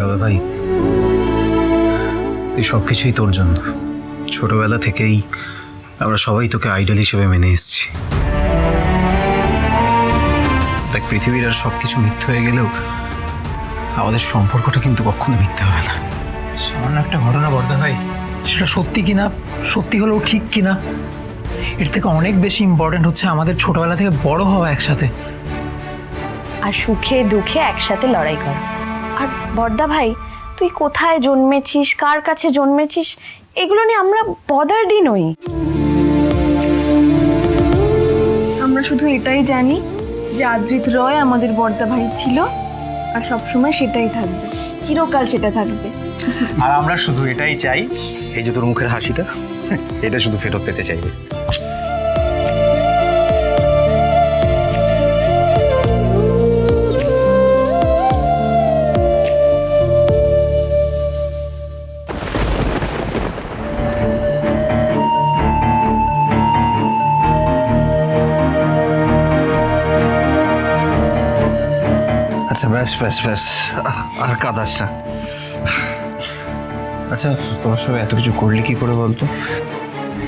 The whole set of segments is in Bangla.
দাদা ভাই এই সব কিছুই তোর জন্য। ছোটবেলা থেকেই আমরা সবাই তোকে আইডল হিসেবে মেনে এসেছি। দেখ পৃথিবীর আর সব কিছু মিথ্যে হয়ে গেলেও আমাদের সম্পর্কটা কিন্তু কখনো মিথ্যে হবে না। সামান্য একটা ঘটনা বর্দা ভাই সেটা সত্যি কিনা? সত্যি হলেও ঠিক কিনা? এর থেকে অনেক বেশি ইম্পর্ট্যান্ট হচ্ছে আমাদের ছোটবেলা থেকে বড় হওয়া একসাথে। আর সুখে দুঃখে একসাথে লড়াই কর। আর বর্দা ভাই, তুই কোথায় জন্মেছিস? কার কাছে জন্মেছিস? এগুলো নিয়ে আমরা বদার্ডই নই। আমরা শুধু এটাই জানি যে আদ্রিত রয় আমাদের বর্দা ভাই ছিল আর সবসময় সেটাই থাকবে। চিরকাল সেটা থাকবে। আর আমরা শুধু এটাই চাই, এই যে তোর মুখের হাসিটা, এটা শুধু ফেরত পেতে চাইবে। আচ্ছা ব্যাস ব্যাস ব্যাস আর কাদাস না আচ্ছা তোমার সঙ্গে এত কিছু করলে কি করে বলতো?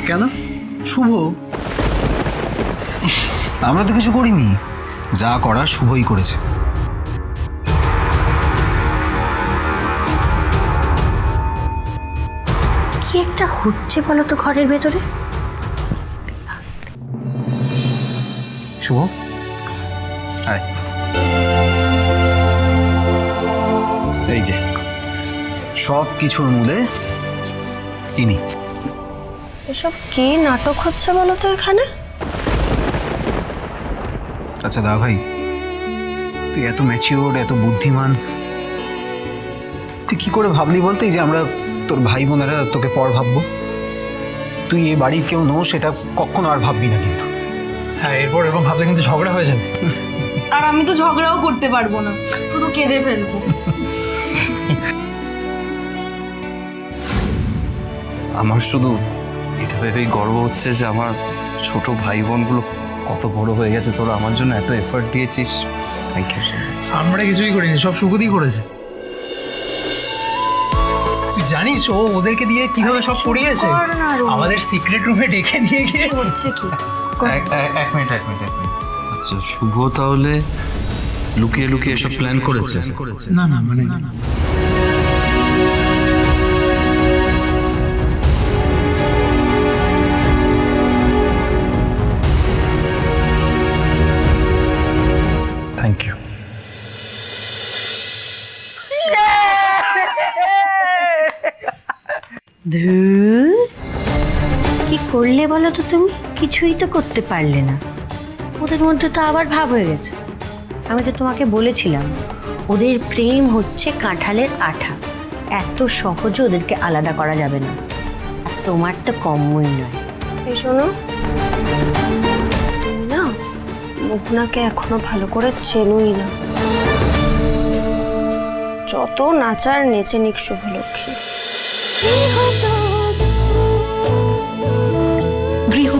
কেন? শুভ? আমরা তো কিছু করিনি। যা করার শুভই করেছে। কি একটা হচ্ছে বলো তো ঘরের ভেতরে? শুভ? আয়। এই যে সব কিছুর মূলে ইনি। এসব কি নাটক হচ্ছে বলো তো এখানে? আচ্ছা দা ভাই তুই এত ম্যাচিওর এত বুদ্ধিমান তুই কি করে ভাবলি বলতে এই যে আমরা তোর ভাই বোনেরা তোকে পর ভাববো? তুই এ বাড়ির কেউ নো সেটা কখনো আর ভাববি না কিন্তু। হ্যাঁ এরপর এরকম ভাবলে কিন্তু ঝগড়া হয়ে যাবে। আর আমি তো ঝগড়াও করতে পারব না শুধু কেঁদে ফেলব। আমার শুধু এটা ভেবেই গর্ব হচ্ছে যে আমার ছোট ভাই বোনগুলো কত বড় হয়ে গেছে। তোরা আমার জন্য এত এফর্ট দিয়েছিস। থ্যাংক ইউ সো মাচ আমরা কিছুই করিনি সব সুখদি করেছে। তুই জানিস ও ওদেরকে দিয়ে কীভাবে সব পড়িয়েছে আমাদের সিক্রেট রুমে ডেকে নিয়ে গিয়ে হচ্ছে কি? এক মিনিট এক মিনিট এক মিনিট আচ্ছা শুভ তাহলে লুকিয়ে লুকিয়ে এসব প্ল্যান করেছে? না না মানে থ্যাংক ধুর, কি করলে বলো তো তুমি? কিছুই তো করতে পারলে না। ওদের মধ্যে তো আবার ভাব হয়ে গেছে। আমি তো তোমাকে বলেছিলাম ওদের প্রেম হচ্ছে কাঁঠালের আঠা। এত সহজে ওদেরকে আলাদা করা যাবে না। আর তোমার তো কমই নয়। এই শোনো না মোহনাকে এখনও ভালো করে চেনোই না। যত নাচার নেচে নিক শুভলক্ষ্মী।